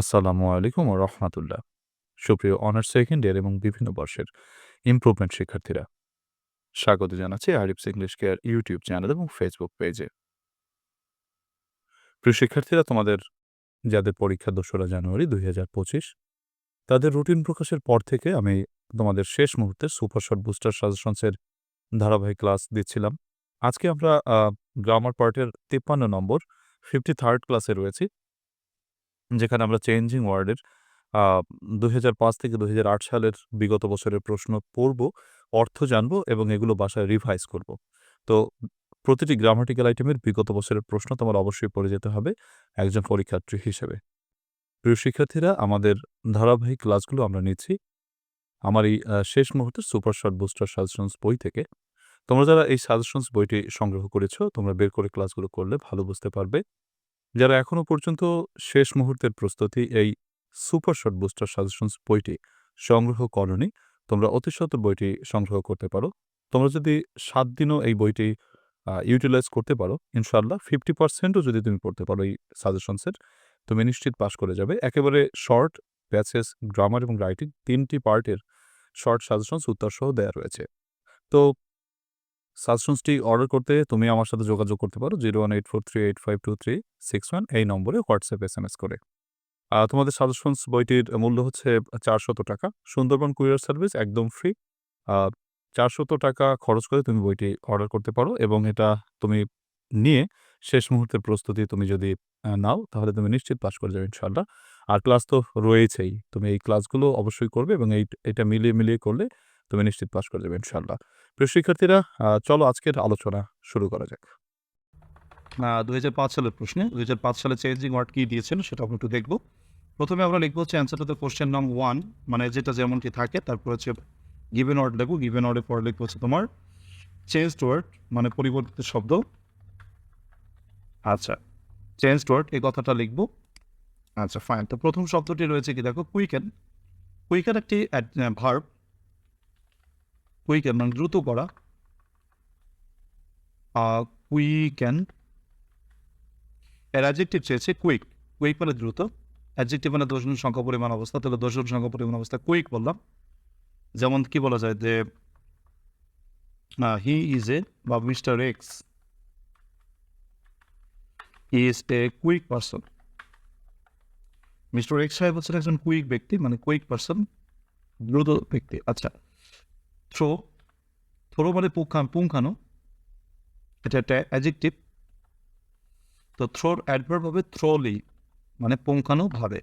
আসসালামু আলাইকুম রহমাতুল্লাহ। সুপ্রিয় অনার্স সেকেন্ড ইয়ার এবং বিভিন্ন বর্ষের ইমপ্রুভমেন্ট শিক্ষার্থীরা, স্বাগত জানাচ্ছি Arif's English care YouTube channel এবং ফেসবুক পেজে প্রিয় শিক্ষার্থীরা, তোমাদের যাদের পরীক্ষা দোসরা জানুয়ারি দুই হাজার পঁচিশ, তাদের রুটিন প্রকাশের পর থেকে আমি তোমাদের শেষ মুহূর্তে সুপার শর্ট বুস্টার সাজেশনসের ধারাবাহিক ক্লাস দিচ্ছিলাম। আজকে আমরা গ্রামার পার্টের তিপ্পান্ন নম্বর ফিফটি থার্ড ক্লাসে রয়েছি। যেখানে আমরা চেঞ্জিং ওয়ার্ডের দুই হাজার পাঁচ থেকে দুই হাজার আট সালের বিগত বছরের প্রশ্ন পড়ব, অর্থ জানব এবং এগুলো বাসায় রিভাইজ করব। তো প্রতিটি গ্রামাটিক্যাল আইটেমের বিগত বছরের প্রশ্ন তোমার অবশ্যই পড়ে যেতে হবে একজন পরীক্ষার্থী হিসেবে। প্রিয় শিক্ষার্থীরা, আমাদের ধারাবাহিক ক্লাসগুলো আমরা নিচ্ছি। আমার এই শেষ মুহূর্তের সুপার শর্ট বুস্টার সাজেশনস বই থেকে। তোমরা যারা এই সাজেশনস বইটি সংগ্রহ করেছ, তোমরা বের করে ক্লাসগুলো করলে ভালো বুঝতে পারবে। যারা এখনও পর্যন্ত শেষ মুহূর্তের প্রস্তুতি এই সুপার শর্ট বুস্টার সাজেশনস বইটি সংগ্রহ করনি, তোমরা অতিশত বইটি সংগ্রহ করতে পারো। তোমরা যদি সাত দিনও এই বইটি ইউটিলাইজ করতে পারো ইনশাল্লাহ ফিফটি পার্সেন্টও যদি তুমি পড়তে পারো এই সাজেশনসের, তুমি নিশ্চিত পাশ করে যাবে। একেবারে শর্ট প্যাসেজ গ্রামার এবং রাইটিং তিনটি পার্টের শর্ট সাজেশনস উত্তরসহ দেওয়া রয়েছে। তো সাজেশনসটি অর্ডার করতে তুমি আমার সাথে যোগাযোগ করতে পারো zero one eight four three eight five two three six one এই নম্বরে হোয়াটসঅ্যাপ এস এম এস করে তোমাদের সাজেশনস বইটির মূল্য হচ্ছে চারশত টাকা। সুন্দরবন কুরিয়ার সার্ভিস একদম ফ্রি। চারশত টাকা খরচ করে তুমি বইটি অর্ডার করতে পারো এবং এটা তুমি নিয়ে শেষ মুহূর্তের প্রস্তুতি তুমি যদি নাও তাহলে তুমি নিশ্চিত পাশ করে যাবে ইনশাল্লাহ আর ক্লাস তো রয়েছেই। তুমি এই ক্লাসগুলো অবশ্যই করবে এবং এই, এটা মিলিয়ে মিলিয়ে করলে তুমি নিশ্চিত পাশ করে যাবে ইনশাল্লাহ প্রিয় শিক্ষার্থীরা চলো আজকের আলোচনা শুরু করা যাক। না দু হাজার পাঁচ সালের প্রশ্নে দু হাজার পাঁচ সালে চেঞ্জিং ওয়ার্ড কী দিয়েছেন সেটা আমরা একটু দেখব। প্রথমে আমরা লিখব হচ্ছে অ্যান্সারটা তো কোশ্চেন নং ওয়ান মানে যেটা যেমনটি থাকে, তারপর হচ্ছে গিভেন ওয়ার্ড লিখব গিভেন ওয়ার্ডের পর লিখব হচ্ছে তোমার চেঞ্জ ওয়ার্ড মানে পরিবর্তিত শব্দ। আচ্ছা চেঞ্জ ওয়ার্ড এই কথাটা লিখব। আচ্ছা ফাইন তো প্রথম শব্দটি রয়েছে কি দেখো কুইকেন কুইকেন একটি ভার্ব কুইকেন মানে দ্রুত করা। কুইকেন এর অ্যাডজেক্টিভ চেয়েছে কুইক। কুইক মানে দ্রুত। অ্যাডজেক্টিভ মানে দোষণ সংখ্যা, পরিমাণ, অবস্থা। তাহলে দোষণ সংখ্যা, পরিমাণ, অবস্থা, কুইক বললাম। যেমন কি বলা যায় যে হি ইজ এ, বা Mr X is a quick person. Mr X সাহেব হচ্ছেন একজন কুইক ব্যক্তি মানে কুইক পারসন, দ্রুত ব্যক্তি। আচ্ছা। থ্রো থ্রো মানে পুঙ্খান, পুঙ্খানো। এটা একটা অ্যাডজেক্টিভ তো থ্রোর অ্যাডভার্ব হবে থ্রোলি মানে পুঙ্খানুভাবে।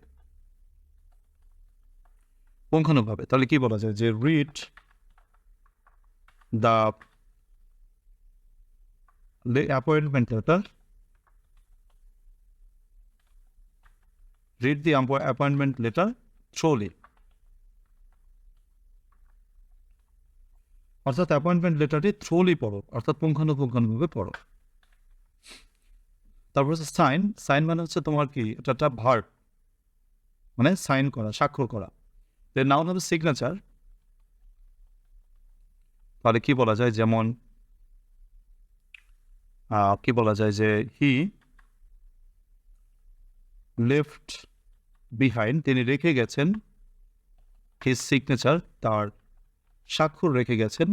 পুঙ্খানুভাবে, তাহলে কি বলা যায়? যে read the appointment letter read the appointment letter thoroughly অর্থাৎ অ্যাপয়েন্টমেন্ট লেটারটি থ্রোলি পড়ো, অর্থাৎ পুঙ্খানুপুঙ্খানুভাবে পড়ো। তারপর হচ্ছে সাইন সাইন মানে হচ্ছে তোমার কি? এটা একটা ভার্ব মানে সাইন করা, স্বাক্ষর করা। এর নাউন হবে সিগনেচার তাহলে কি বলা যায়? যেমন কি বলা যায় যে হি লেফট বিহাইন্ড তিনি রেখে গেছেন হিজ সিগনেচার তার স্বাক্ষর রেখে গেছেন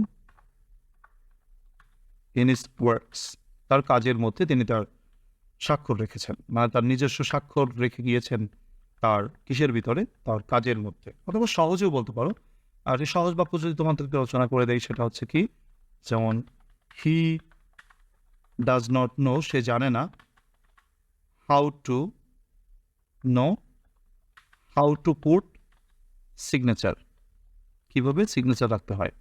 ইন ইস ওয়ার্কস। তার কাজের মধ্যে তিনি তার স্বাক্ষর রেখেছেন। মানে তার নিজস্ব স্বাক্ষর রেখে গিয়েছেন তার কিসের ভিতরে? তার কাজের মধ্যে। অথবা সহজেও বলতে পারো। আর এই সহজ বাক্য যদি তোমাদেরকে রচনা করে দেয় সেটা হচ্ছে কি? যেমন হি ডাজ নট নো সে জানে না how to know how to put signature কীভাবে সিগনেচার রাখতে হয়,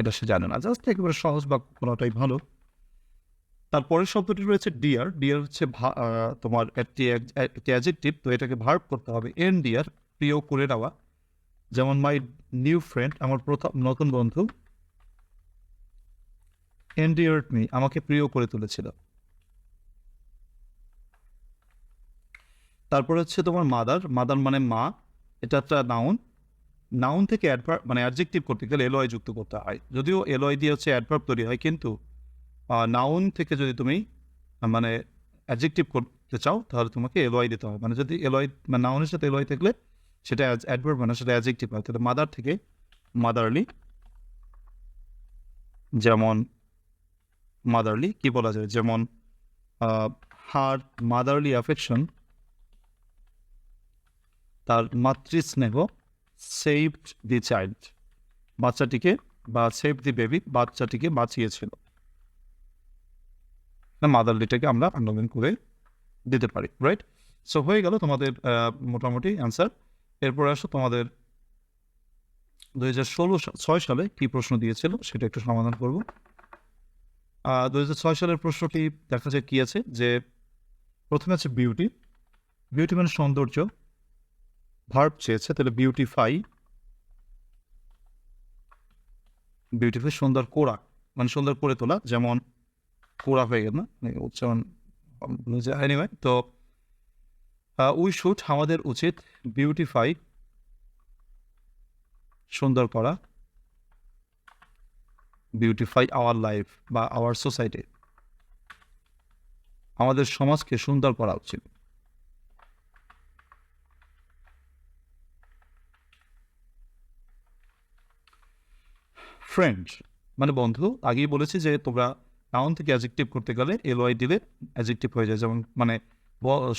এটা সে জানে না। জাস্ট একেবারে সহজ বাক্য কোনোটাই ভালো। তারপরের শব্দটি রয়েছে ডিয়ার ডিয়ার হচ্ছে তোমার একটি অ্যাজেক্টিভ তো এটাকে ভার্ব করতে হবে। এন ডিয়ার প্রিয় করে নেওয়া। যেমন মাই নিউ ফ্রেন্ড আমার প্রথম নতুন বন্ধু এন ডিয়ার মি আমাকে প্রিয় করে তুলেছিল। তারপর হচ্ছে তোমার মাদার মাদার মানে মা। এটা একটা নাউন নাউন থেকে অ্যাডভার্ব মানে অ্যাডজেক্টিভ করতে গেলে এলওয়াই যুক্ত করতে হয়। যদিও এলওয়াই দিয়ে হচ্ছে অ্যাডভার্ব তৈরি হয়, কিন্তু নাউন থেকে যদি তুমি মানে অ্যাডজেক্টিভ করতে চাও, তাহলে তোমাকে এলওয়াই দিতে হবে। মানে যদি এলওয়াই মানে নাউনের সাথে এলওয়াই থাকলে, সেটা অ্যাডভার্ব মানে সেটা অ্যাজেক্টিভ হয়। তাহলে মাদার থেকে মাদারলি যেমন মাদারলি কি বলা যায়? যেমন হার মাদারলি অ্যাফেকশন তার মাতৃস্নেহ সেভড দি চাইল্ড বাচ্চাটিকে বা সেভ দি বেবি বাচ্চাটিকে বাঁচিয়েছিল। মাদারলিটাকে আমরা আন্ডারলাইন করে দিতে পারি রাইট সো হয়ে গেল তোমাদের মোটামুটি অ্যান্সার এরপরে আসো তোমাদের দুই হাজার ষোলো ছয় সালে কী প্রশ্ন দিয়েছিল সেটা একটু সমাধান করব। দু হাজার ছয় সালের প্রশ্নটি দেখা যায় কী আছে? যে প্রথমে আছে বিউটি বিউটি মানে সৌন্দর্য। ভার্ব চেয়েছে, তাহলে বিউটিফাই বিউটিফাই সুন্দর কোরা মানে সুন্দর করে তোলা, যেমন কোরা হয়ে গেল না মানে উচ্চারণ এনিওয়ে তো উই শুট আমাদের উচিত বিউটিফাই সুন্দর করা বিউটিফাই আওয়ার লাইফ বা আওয়ার সোসাইটি আমাদের সমাজকে সুন্দর করা উচিত। ফ্রেন্ড মানে বন্ধু, আগেই বলেছি যে তোমরা নাউন থেকে অ্যাজেক্টিভ করতে গেলে এলওয়াই দিলে অ্যাজেক্টিভ হয়ে যায়। যেমন মানে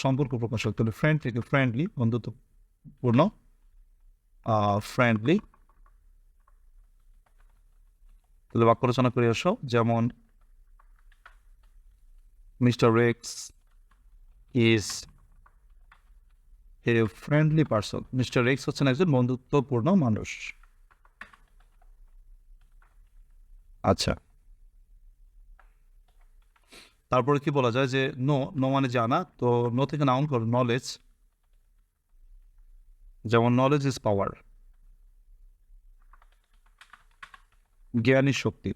সম্পর্ক প্রকাশ করতে হলে ফ্রেন্ড থেকে ফ্রেন্ডলি বন্ধুত্বপূর্ণ ফ্রেন্ডলি তাহলে বাক্য রচনা করে আসো। যেমন, Mr Rex is a friendly person Mr Rex হচ্ছেন একজন বন্ধুত্বপূর্ণ মানুষ। আচ্ছা। তারপরে কি বলা যায় যে নো নো মানে জানা তো নো থেকে নাউন করো নলেজ যেমন নলেজ ইজ পাওয়ার জ্ঞানী শক্তি।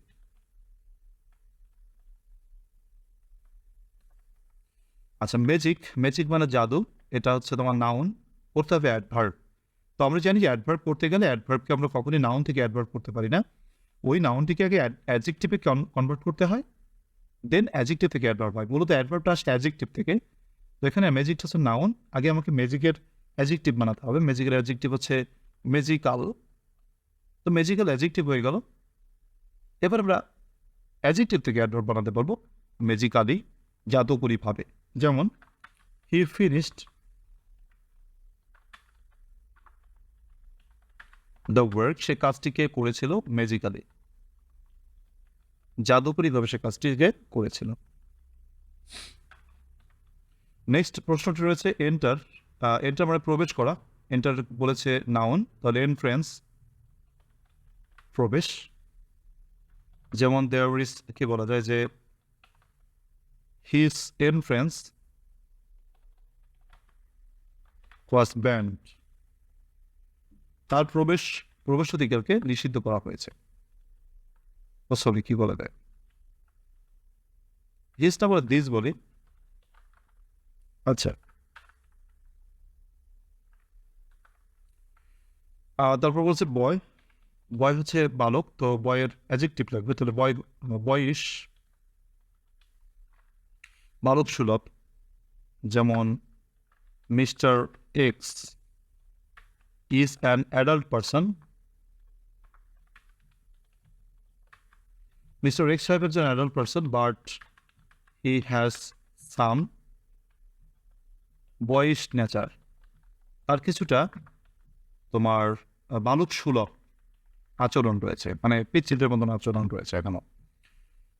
আচ্ছা ম্যাজিক ম্যাজিক মানে জাদু, এটা হচ্ছে তোমার নাউন করতে হবে অ্যাডভার্ব তো আমরা জানি যে অ্যাডভার্ব করতে গেলে অ্যাডভার্বকে আমরা কখনই নাউন থেকে অ্যাডভার্ব করতে পারি না। ওই নাউনটিকে আগে অ্যাডজেক্টিভে কনভার্ট করতে হয় দেন অ্যাজেক্টিভ থেকে অ্যাডভার্ব হয়। মূলত অ্যাডভার্বটা আসছে অ্যাজেক্টিভ থেকে। তো এখানে ম্যাজিকটা হচ্ছে নাউন আগে আমাকে ম্যাজিকের অ্যাজেক্টিভ বানাতে হবে। ম্যাজিকের অ্যাজেক্টিভ হচ্ছে ম্যাজিক্যাল তো ম্যাজিক্যাল অ্যাজেক্টিভ হয়ে গেল। এবার আমরা অ্যাজেক্টিভ থেকে অ্যাডভার্ব বানাতে পারব। ম্যাজিক্যালি জাদুকরিভাবে যেমন হি ফিনিশড দ্য ওয়ার্ক সে কাজটিকে করেছিল ম্যাজিক্যালি জাদুকরিভাবে সে কাজটিকে করেছিল। নেক্সট প্রশ্নটি রয়েছে এন্টার এন্টার মানে প্রবেশ করা। এন্টার বলেছে নাউন তাহলে এনফ্রেন্স প্রবেশ। যেমন দেয়ার ইস কি বলা যায় যে হিস এনফ্রেন্স ওয়াজ ব্যান্ড তার প্রবেশ প্রবেশাধিকারকে নিষিদ্ধ করা হয়েছে। সরি কি বলে দেয়? হিসটা বলে দিস বলি। আচ্ছা। তারপর বলছে বয় বয় হচ্ছে বালক, তো বয়ের অ্যাজেক্টিভ লাগবে, তাহলে বয় বয়স বালক সুলভ। যেমন Mr X is an adult person. Mr. X type is an adult person, but he has some boyish nature. তার কিছুটা তোমার বালক সুলভ আচরণ রয়েছে মানে পিচ্ছিদের মতন আচরণ রয়েছে এখনও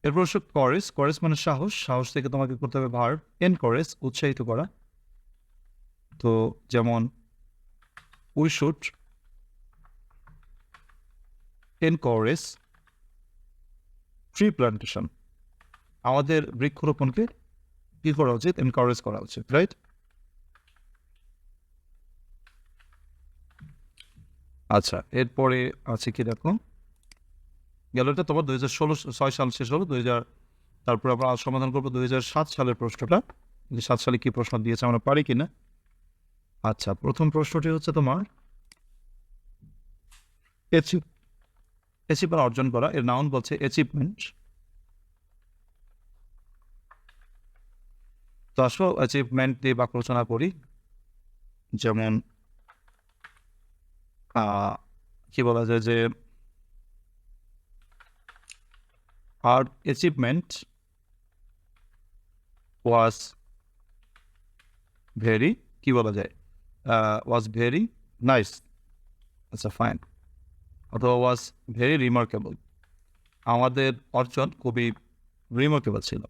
এরপর হচ্ছে করেস করেস মানে সাহস সাহস থেকে তোমাকে করতে হবে ভার এনকরেজ উৎসাহিত করা তো যেমন we should encourage tree plantation. আমাদের বৃক্ষরোপণকে কি করা উচিত? এনকারেজ করা উচিত রাইট আচ্ছা এরপরে আছে কি দেখো? গেল এটা তোমার দুই হাজার ষোলো ছয় সাল শেষ হলো, দুই হাজার তারপর আমরা সমাধান করব দুই হাজার সাত সালের প্রশ্নটা। সাত সালে কি প্রশ্ন দিয়েছে আমরা পারি কিনা? আচ্ছা প্রথম প্রশ্নটি হচ্ছে তোমার। অ্যাচিভ অ্যাচিভমেন্ট অর্জন করা, এর নাউন বলছে অ্যাচিভমেন্ট তো আসো অ্যাচিভমেন্ট দিয়ে বাক্য রচনা করি। যেমন কি বলা যায় যে আর অ্যাচিভমেন্ট ওয়াজ ভেরি কি বলা যায়? ওয়াজ ভেরি নাইস আচ্ছা ফাইন অথবা ওয়াজ ভেরি রিমার্কেবল আমাদের অর্জন খুবই রিমার্কেবল ছিল।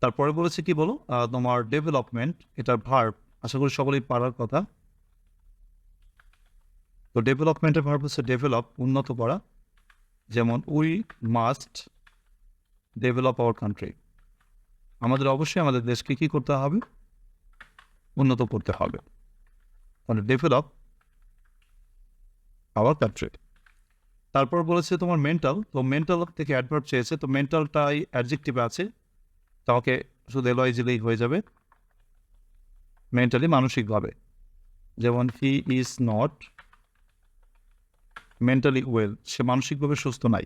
তারপরে বলেছে কি বলো? তোমার ডেভেলপমেন্ট এটার ভার্ব আশা করি সকলেই পারার কথা। তো ডেভেলপমেন্টের ভার্ব হচ্ছে ডেভেলপ উন্নত করা। যেমন we must develop our country আমাদের অবশ্যই আমাদের দেশকে কী করতে হবে? উন্নত করতে হবে। মানে ডেভেলপ আওয়ার কান্ট্রি তারপর বলেছে তোমার মেন্টাল তো মেন্টাল থেকে অ্যাডভার্ব চেয়েছে, তো মেন্টালটাই অ্যাডজেক্টিভ আছে। তাকে শুধু এলওয়াইজিলেই হয়ে যাবে। মেন্টালি মানসিকভাবে। যেমন he is not mentally well সে মানসিকভাবে সুস্থ নাই।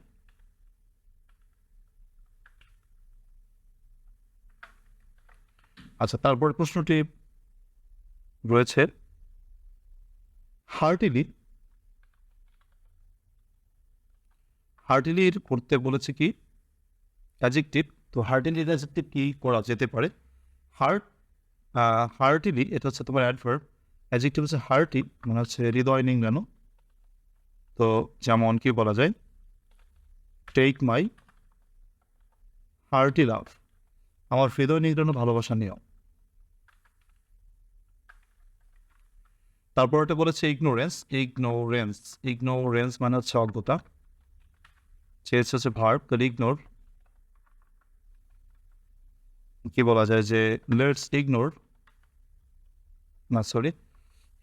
আচ্ছা তারপর প্রশ্নটি রয়েছে, হার্টিলি, হার্টিলির করতে বলেছে কি? অ্যাজেক্টিভ তো হার্টিলির অ্যাজেক্টিভ কি করা যেতে পারে? হার্ট হার্টিলি, এটা হচ্ছে তোমার অ্যাডভার্ব অ্যাজেক্টিভ হচ্ছে হার্টি মানে হচ্ছে হৃদয় নিংড়ানো। তো যেমন কি বলা যায়? টেক মাই হার্টি লাভ আমার হৃদয় নিংড়ানো ভালোবাসা নিও। তারপর এটা বলেছে ইগনোরেন্স ইগনোরেন্স ইগনোরেন্স মানে হচ্ছে অজ্ঞতা। চেয়েছে হচ্ছে ভার্ব তো ইগনোর কি বলা যায় যে লেটস ইগনোর না সরি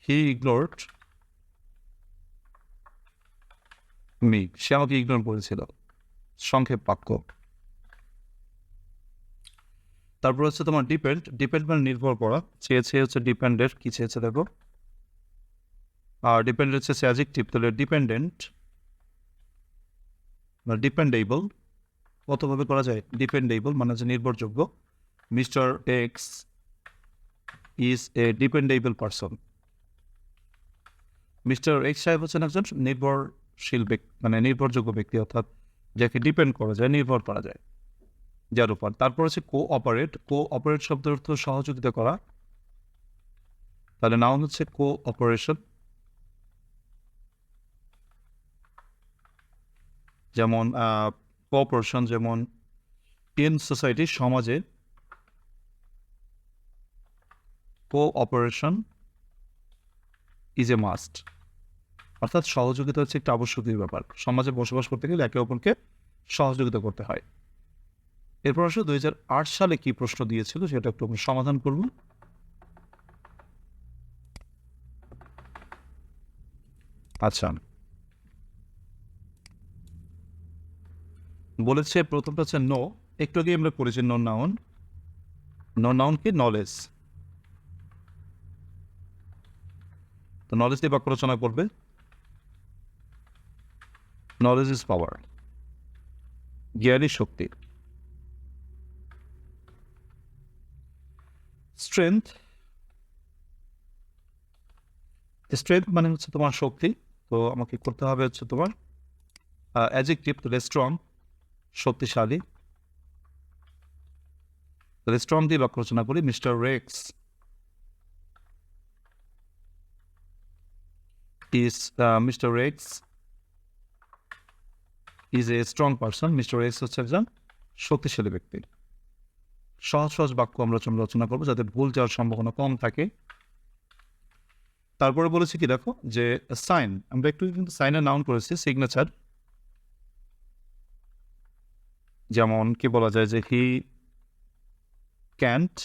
হি ইগনোরড মি সে আমাকে ইগনোর করেছিল সংক্ষেপ বাক্য। তারপর হচ্ছে তোমার ডিপেন্ড ডিপেন্ড মানে নির্ভর করা। চেয়েছে হচ্ছে ডিপেন্ডের কি চেয়েছে দেখো? আর ডিপেন্ড হচ্ছে অ্যাজেক্টিভ তাহলে ডিপেন্ডেন্ট বা ডিপেন্ডেবল কতভাবে করা যায়? ডিপেন্ডেবল মানে হচ্ছে নির্ভরযোগ্য। Mister X is a dependable person mister X সাহেব হচ্ছেন একজন নির্ভরশীল ব্যক্তি মানে নির্ভরযোগ্য ব্যক্তি, অর্থাৎ যাকে ডিপেন্ড করা যায়, নির্ভর করা যায়, যার উপর। তারপর হচ্ছে কো অপারেট কো অপারেট শব্দের অর্থ সহযোগিতা করা। তাহলে নাউন হচ্ছে কো অপারেশন যেমন কোঅপারেশন যেমন ইন সোসাইটি সমাজে কোঅপারেশন ইজ এ মাস্ট অর্থাৎ সহযোগিতা হচ্ছে একটা আবশ্যকীয় ব্যাপার। সমাজে বসবাস করতে গেলে একে অপরকে সহযোগিতা করতে হয়। এরপর আসলে দুই হাজার আট সালে কি প্রশ্ন দিয়েছিল সেটা একটু আমরা সমাধান করব। আচ্ছা। বলেছে, প্রথমটা হচ্ছে নো একটু আগে আমরা করেছি নো নাউন নো নাউন কি নলেজ তো নলেজ দিয়ে বাক্য রচনা করবে। নলেজ ইজ পাওয়ার জ্ঞানই শক্তি. স্ট্রেংথ স্ট্রেংথ মানে হচ্ছে তোমার শক্তি। তো আমাকে করতে হবে হচ্ছে তোমার অ্যাজেক্টিভ তাহলে স্ট্রং শক্তিশালী। তাহলে স্ট্রং দিয়ে বাক্য রচনা করি mister Rex is mister Rex is a strong strong mister. Rex হচ্ছে একজন শক্তিশালী ব্যক্তি। সহজ সহজ বাক্য আমরা রচনা করব যাতে ভুল যাওয়ার সম্ভাবনা কম থাকে। তারপরে বলেছি কি দেখো যে সাইন আমরা একটু কিন্তু নাউন করেছি সিগনেচার যেমন কি বলা যায় যে he can't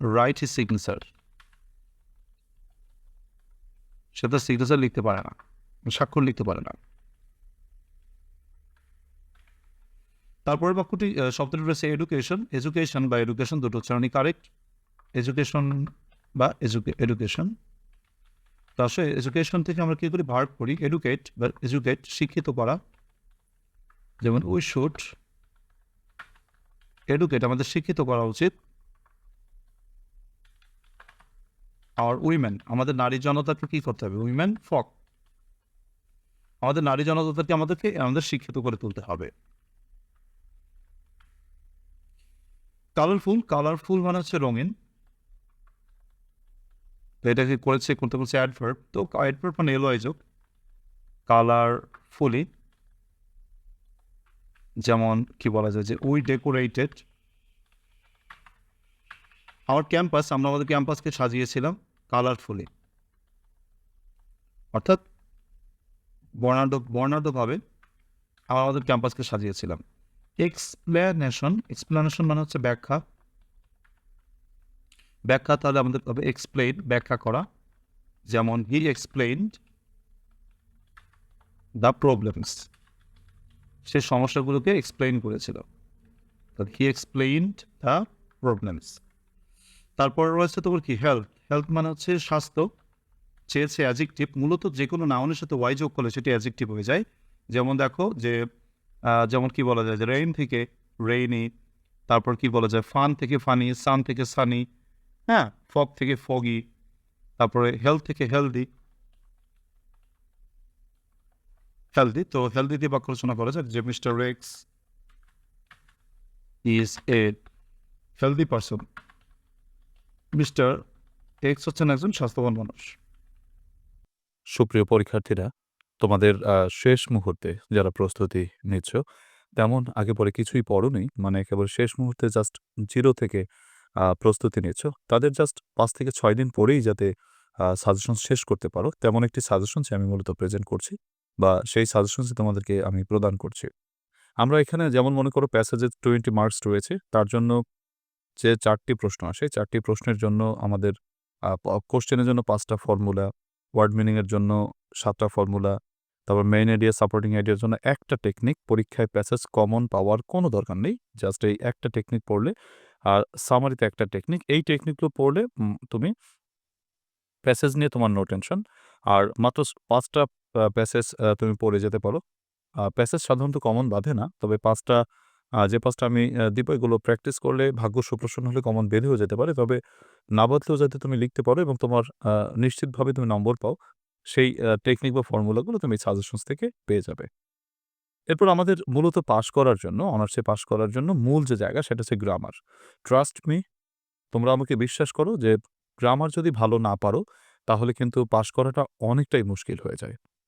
write he signature সে তার সিগনেচার লিখতে পারে না, স্বাক্ষর লিখতে পারে না। তারপরের বাক্যটি শব্দটি রয়েছে এডুকেশন এডুকেশন বা এডুকেশন দুটো উচ্চারণই কারেক্ট এডুকেশন বা এডুকেশন তো আসলে এডুকেশন থেকে আমরা কী করি? ভার্ব করি এডুকেট বা এডুকেট শিক্ষিত করা। যেমন উই শুড এডুকেট আমাদের শিক্ষিত করা উচিত আর উইমেন আমাদের নারী জনতাকে কি করতে হবে? উইমেন ফক আমাদের নারী জনতাকে আমাদেরকে, আমাদের শিক্ষিত করে তুলতে হবে। কালারফুল কালারফুল মানে হচ্ছে রঙিন। তো এটাকে করেছে, করতে বলছে অ্যাডভার্ব তো অ্যাডভার্ব মানে এলো আইযোগ কালারফুলি যেমন কি বলা যায় যে উই ডেকোরেটেড আমার ক্যাম্পাস আমরা আমাদের ক্যাম্পাসকে সাজিয়েছিলাম কালারফুলি অর্থাৎ বর্ণাঢ্য, বর্ণাঢ্যভাবে আমরা আমাদের ক্যাম্পাসকে সাজিয়েছিলাম। এক্সপ্লেনেশন এক্সপ্লেনেশন মানে হচ্ছে ব্যাখ্যা। ব্যাখ্যা তাহলে আমাদের হবে এক্সপ্লেন ব্যাখ্যা করা। যেমন হি এক্সপ্লেইনড দ্য প্রবলেমস সে সমস্যাগুলোকে এক্সপ্লেইন করেছিল। হি এক্সপ্লেইনড দ্য প্রবলেমস তারপর রয়েছে তোমার কি? হেলথ হেলথ মানে হচ্ছে স্বাস্থ্য। চেয়েছে অ্যাজেক্টিভ মূলত যে কোনো নাউনের সাথে ওয়াই যোগ করলে সেটি অ্যাজেক্টিভ হয়ে যায়। যেমন দেখো যে যেমন কি বলা যায় যে রেইন থেকে রেইনি তারপর কি বলা যায় ফান থেকে ফানি সান থেকে সানি হ্যাঁ ফগ থেকে ফগি তারপরে হেলথ থেকে হেলদি হেলদি, তো হেলদি দিয়ে বাক্য রচনা করা যায় যে mister Rex is a healthy person. Mister X হচ্ছেন একজন স্বাস্থ্যবান মানুষ। সুপ্রিয় পরীক্ষার্থীরা, তোমাদের শেষ মুহূর্তে যারা প্রস্তুতি নিচ্ছ, তেমন আগে পরে কিছুই পড়োনি মানে কেবল শেষ মুহূর্তে জাস্ট জিরো থেকে প্রস্তুতি নিচ্ছ। তাদের জাস্ট পাঁচ থেকে ছয় দিন পরেই যাতে সাজেশন শেষ করতে পারো। তেমন একটি সাজেশনস আমি মূলত প্রেজেন্ট করছি। বা সেই সাজেশনস তোমাদেরকে আমি প্রদান করছি। আমরা এখানে যেমন মনে করো প্যাসেজে টোয়েন্টি মার্কস রয়েছে, তার জন্য যে চারটি প্রশ্ন আসে চারটি প্রশ্নের জন্য আমাদের কোশ্চেনের জন্য পাঁচটা ফর্মুলা ওয়ার্ড মিনিংয়ের জন্য সাতটা ফর্মুলা তারপর মেইন আইডিয়া সাপোর্টিং আইডিয়ার জন্য একটা টেকনিক পরীক্ষায় প্যাসেজ কমন পাওয়ার কোনো দরকার নেই জাস্ট এই একটা টেকনিক পড়লে, আর সামারিতে একটা টেকনিক এই টেকনিকগুলো পড়লে তুমি প্যাসেজ নিয়ে তোমার নো টেনশন আর মাত্র পাঁচটা প্যাসেজ তুমি পড়ে যেতে পারো। প্যাসেজ সাধারণত কমন বাঁধে না, তবে পাঁচটা যে পাঁচটা আমি দিব এগুলো প্র্যাকটিস করলে ভাগ্য সুপ্রসন্ন হলে কমন বেঁধেও যেতে পারে। তবে না বাঁধলেও যাতে তুমি লিখতে পারো এবং তোমার নিশ্চিতভাবে তুমি নম্বর পাও, সেই টেকনিক বা ফর্মুলাগুলো তুমি সাজেশনস থেকে পেয়ে যাবে। এরপর আমাদের মূলত পাশ করার জন্য অনার্সে পাশ করার জন্য মূল যে জায়গা সেটা হচ্ছে গ্রামার ট্রাস্ট মি তোমরা আমাকে বিশ্বাস করো যে গ্রামার যদি ভালো না পারো, তাহলে কিন্তু পাশ করাটা অনেকটাই মুশকিল হয়ে যায়।